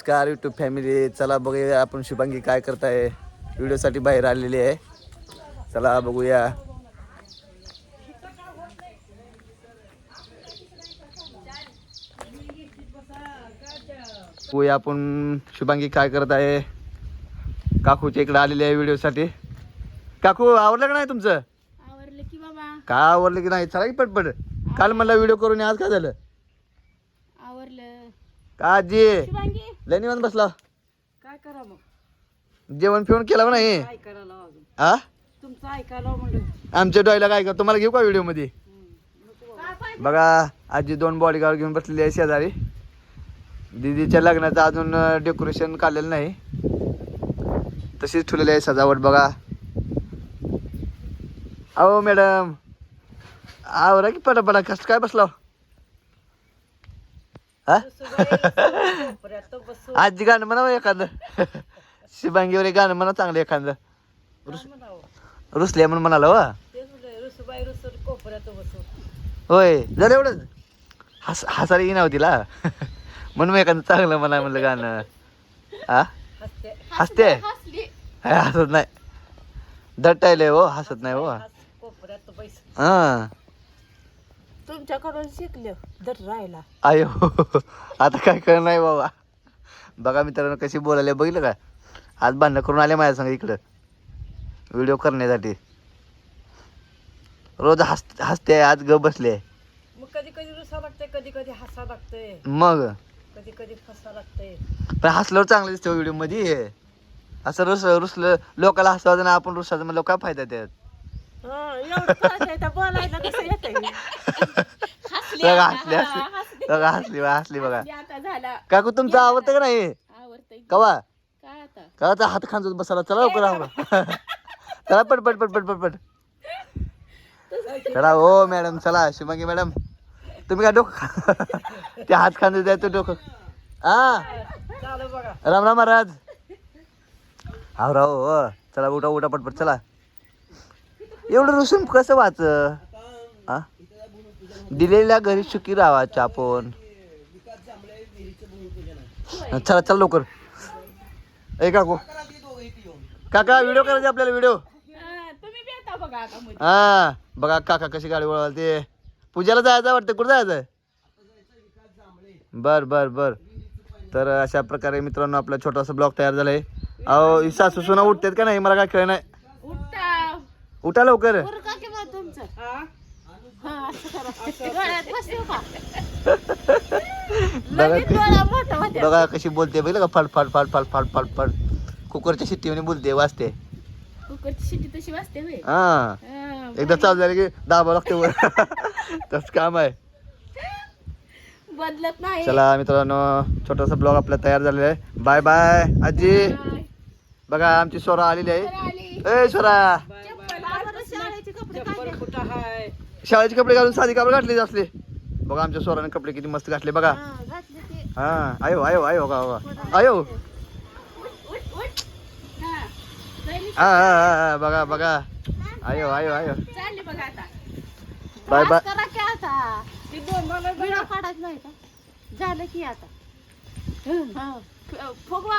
नमस्कार YouTube family चला बघूया आपण शुभांगी काय करताय. व्हिडिओसाठी बाहेर आलेली आहे. चला बघूया. बघूया आपण शुभांगी काय करत आहे काकूच्या इकडे आलेली आहे व्हिडिओसाठी काकू आवडलं का नाही तुमचं? आवरलं की बाबा. का आवडलं की नाही? चला की पटपट. काल म्हणला व्हिडिओ करून आज काय झालं? का आजी लय निवांत बसला. काय करा मग? जेवण फिवण केलं का नाही? काय अजून? हा तुमचं ऐकायला म्हणलं. आमच्या डॉयला काय कर तुम्हाला घेऊ का व्हिडिओमध्ये? बघा आजी दोन बॉडीगार्ड घेऊन बसलेली आहे शेजारी. दीदीच्या लग्नाचं अजून डेकोरेशन काढलेलं नाही. तशीच ठेवलेली आहे सजावट बघा. अहो मॅडम आवरा की पटापटा कसं काय बसला? हा? आजी गाणं म्हणा बरं एखादं. शिबांगीवर एक गाणं म्हणा चांगलं एखादं. रुसले म्हणून म्हणाला वा होय झालं एवढंच हस हसायला येईना तिला म्हणून मी एखादं चांगलं म्हणा म्हणलं गाणं. हा हसते हसत? नाही. दटायले हो हसत नाही हो. हा. तुमच्याकडून शिकले दर राहिला आयो आता काय कळ नाही बाबा. बघा मित्रांनो कशी बोलायला बघितलं का? आज भांडणं करून आले माझ्या संग इकडं. व्हिडिओ करण्यासाठी. रोज हस हसते आज ग बसले. मग कधी कधी रुसा लागते कधी कधी हसा लागते मग? कधी कधी फसा लागते पण हसल्यावर चांगलं दिसतं व्हिडिओमध्ये. असं रुस रुसलं लोकाला हसवायचं ना आपण रुसायचं म्हणलं काय फायदा त्यात? बोलायला बघा हसली हसली. बघा हसली बघा हसली बघा. आता झाला. काकू तुमचं आवडतं का नाही? आवडतंय कवा? काय आता? हात खांदून बसायला चला लवकर आवडा चला पट पट पट पट पट पट. चला हो मॅडम चला शिवांगी मॅडम. तुम्ही काय डोकं ते हात खांदे द्यायचं डोकं. हा राम राम महाराज. हा राव हो. चला उठा उठा पटपट चला. एवढं रुसून कसं वाच दिलेल्या घरी सुखी राहायचं आपण. चला चला लवकर. ए काकू. काका व्हिडिओ करायचे आपल्याला व्हिडिओ हा बघा काका कशी गाडी वळवाल ते. पूजाला जायचं वाटतं कुठं जायचं? बर बर बर. तर अशा प्रकारे मित्रांनो आपला छोटासा ब्लॉग तयार झालाय. अहो ही सासू सुना उठतात का नाही? मला काय खेळ नाही उठा लवकर. बघा बघा कशी बोलते बघितलं का? फड फड फड फड फड फड फड कुकरच्या शिट्टीने बोलते वाचते कुकरची शिट्टी तशी वाजते होय. हा. हा, एकदा चालू झालं की दाबा लागते वर. तसं काम आहे. बदलत नाही. चला मित्रांनो छोटासा ब्लॉग आपला तयार झालेला आहे. बाय बाय आजी. बघा आमची सोरा आलेली आहे. ए सोरा. चप्पल बरं शाळेचे कपडे काढले. शाळेचे कपडे घालून साधी कपडे घातले असले. बघा आमच्या सोराने कपडे किती मस्त घातले बघा. हा, घातले ते. हा आयो आयो आयो बघा बघा. आयो. हा. बघा बघा. आयो आयो आयो. चालली बघा आता. Bye bye. करा की आता. व्हिडिओ काढायचं नाही का? झालं की आता. हा. फुगवा.